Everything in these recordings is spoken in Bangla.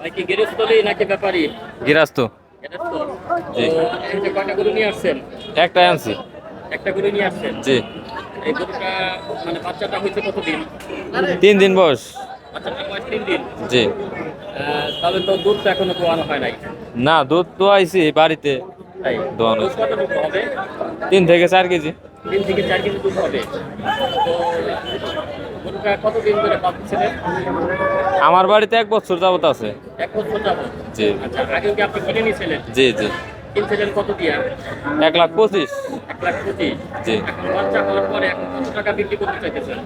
ভাই কি নাকি ব্যাপারী? গিরাস্ত জি। তো এই যে কয়টা গরু নিয়ে আসছেন? একটাই আনছি। একটা গরু নিয়ে আসছেন? জি। এই গরুটা মানে বাচ্চাটা হয়েছে কতদিন? তিন দিন বয়স। বাচ্চাটা বয়স তিন দিন? জি। তাহলে তো দুধ তো এখনও দোয়ানো হয় নাই। না দুধ তো আইছি বাড়িতে। তাই দোয়ানো হবে? তিন থেকে চার কেজি। তিন থেকে চার কেজি দুধ হবে। গরুটা কতদিন ধরে পাচ্ছিলেন আমার বাড়িতে এক বছর যাবত আছে। এক বছর যাব জি। আচ্ছা আগে কি আপনি কিনে নিয়েছিলেন? জি জি। কিনছিলেন কত দিয়া? এক লাখ পঁচিশ। এক লাখ পঁচিশ। জি। বাচ্চা হওয়ার পরে এখন কত টাকা বিক্রি করতে চাইতেছেন?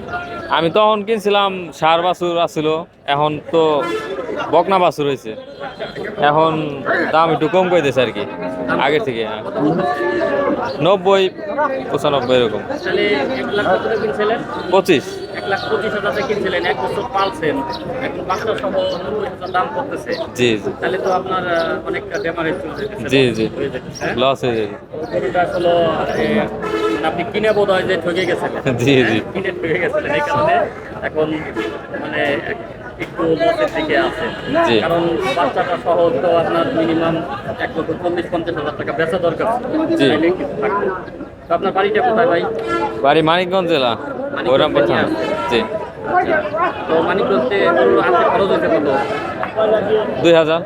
আমি তখন কিনছিলাম সার বাছুর আছিল এখন তো বকনা বাছুর হয়েছে। এখন দাম একটু কম করে দিয়েছে আর কি আগের থেকে হ্যাঁ। নব্বই পঁচানব্বই এরকম। পঁচিশ। জি জি। যেতেছে জি, জি। লস হয়ে যাবে। মানে আপনি কিনে বোধ হয় যে ঠকে জি, জি। কিনে ঠকে গেছিলেন এই কারণে এখন মানে একটু লসের দিকে আছে। কারণ বাচ্চাটা সহ তো আপনার মিনিমাম এক লক্ষ চল্লিশ পঞ্চাশ হাজার টাকা বেচা দরকার। জি। আপনার বাড়িটা কোথায় ভাই? বাড়ি মানিকগঞ্জ জেলা থানা। জি। তো মানিকগঞ্জে আনতে খরচ হয়েছে কত? দুই হাজার।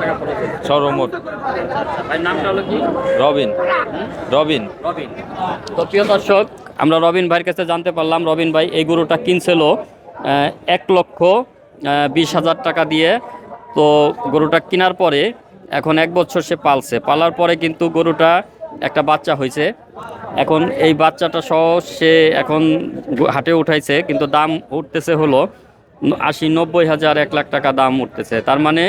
টাকা খরচ সর্বমোট। ভাই নামটা হলো কি? রবিন। রবিন। রবিন। তো প্রিয় দর্শক আমরা রবিন ভাইয়ের কাছে জানতে পারলাম রবিন ভাই এই গরুটা কিনছিল। এক লক্ষ বিশ হাজার টাকা দিয়ে। তো গরুটা কেনার পরে এখন এক বছর সে পালছে। পালার পরে কিন্তু গরুটা একটা বাচ্চা হয়েছে। এখন এই বাচ্চাটা সহ সে এখন হাটে উঠাইছে, কিন্তু দাম উঠতেছে হলো আশি নব্বই হাজার, এক লাখ টাকা দাম উঠতেছে। তার মানে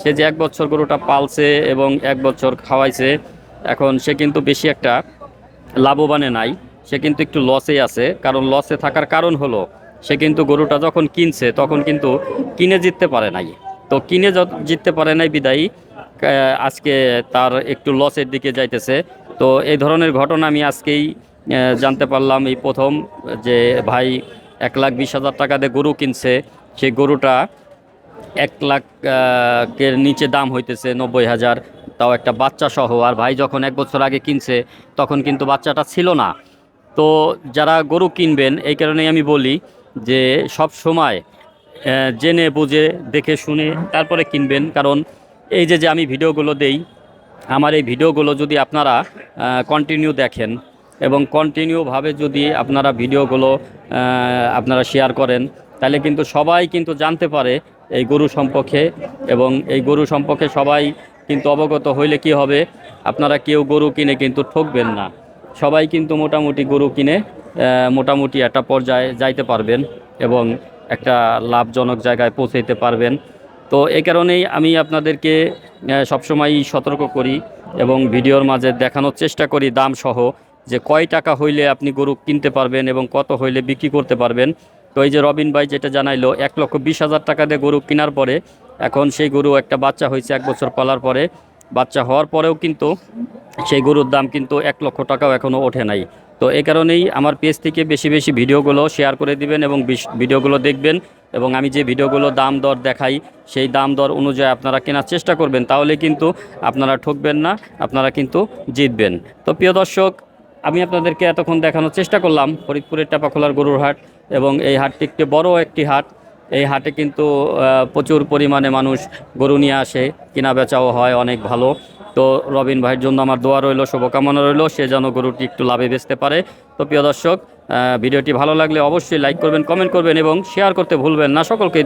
সে যে এক বছর গরুটা পালছে এবং এক বছর খাওয়াইছে, এখন সে কিন্তু বেশি একটা লাভবানে নাই। সে কিন্তু একটু লসে আছে, কারণ লসে থাকার কারণ হলো সে কিন্তু গরুটা যখন কিনছে তখন কিন্তু কিনে জিততে পারে নাই। তো কিনে জিততে পারে নাই বিদায়ী আজকে তার একটু লসের দিকে যাইতেছে। তো এই ধরনের ঘটনা আমি আজকেই জানতে পারলাম এই প্রথম যে ভাই এক লাখ বিশ হাজার টাকা দিয়ে গরু কিনছে সেই গরুটা এক লাখ আহ, নিচে দাম হইতেছে নব্বই হাজার তাও একটা বাচ্চা সহ। আর ভাই যখন এক বছর আগে কিনছে তখন কিন্তু বাচ্চাটা ছিল না। তো যারা গরু কিনবেন এই কারণেই আমি বলি যে সব সময় জেনে, বুঝে, দেখে, শুনে তারপরে কিনবেন। কারণ এই যে যে আমি ভিডিওগুলো দেই, আমার এই ভিডিওগুলো যদি আপনারা কন্টিনিউ দেখেন এবং কন্টিনিউভাবে যদি আপনারা ভিডিওগুলো আপনারা শেয়ার করেন, তাহলে কিন্তু সবাই কিন্তু জানতে পারে এই গরু সম্পর্কে এবং এই গরু সম্পর্কে সবাই কিন্তু অবগত হইলে কি হবে? আপনারা কেউ গরু কিনে কিন্তু ঠকবেন না। সবাই কিন্তু মোটামুটি গরু কিনে মোটামুটি একটা পর্যায়ে যাইতে পারবেন এবং একটা লাভজনক জায়গায় পৌঁছাইতে পারবেন। তো এই কারণেই আমি আপনাদেরকে সবসময়ই সতর্ক করি এবং ভিডিওর মাঝে দেখানোর চেষ্টা করি দাম সহ যে কয় টাকা হইলে আপনি গরু কিনতে পারবেন এবং কত হইলে বিক্রি করতে পারবেন। তো এই যে রবিন ভাই যেটা জানাইলো, এক লক্ষ বিশ হাজার টাকা দিয়ে গরু কেনার পরে এখন সেই গরু একটা বাচ্চা হয়েছে এক বছর পালার পরে। বাচ্চা হওয়ার পরেও কিন্তু সেই গরুর দাম কিন্তু এক লক্ষ টাকাও এখনও ওঠে নাই। তো এই কারণেই আমার পেজ থেকে বেশি বেশি ভিডিওগুলো শেয়ার করে দিবেন এবং ভিডিওগুলো দেখবেন এবং আমি যে ভিডিওগুলো দাম দর দেখাই, সেই দাম দর অনুযায়ী আপনারা কেনার চেষ্টা করবেন। তাহলে কিন্তু আপনারা ঠকবেন না, আপনারা কিন্তু জিতবেন। তো প্রিয় দর্শক, আমি আপনাদেরকে এতক্ষণ দেখানোর চেষ্টা করলাম, ফরিদপুরের টাপাখোলার গরুর হাট এবং এই হাটটি একটি বড় একটি হাট। এই হাটে কিন্তু প্রচুর পরিমাণে মানুষ গরু নিয়ে আসে, কেনা বেচাও হয় অনেক ভালো। তো রবিন ভাইয়ের জন্য আমার দোয়া রইল, শুভকামনা রইল, সে যেন গরুটি একটু লাভে বেচতে পারে। তো প্রিয় দর্শক ভিডিওটি ভালো লাগলে অবশ্যই লাইক করবেন, কমেন্ট করবেন এবং শেয়ার করতে ভুলবেন না। সকলকেই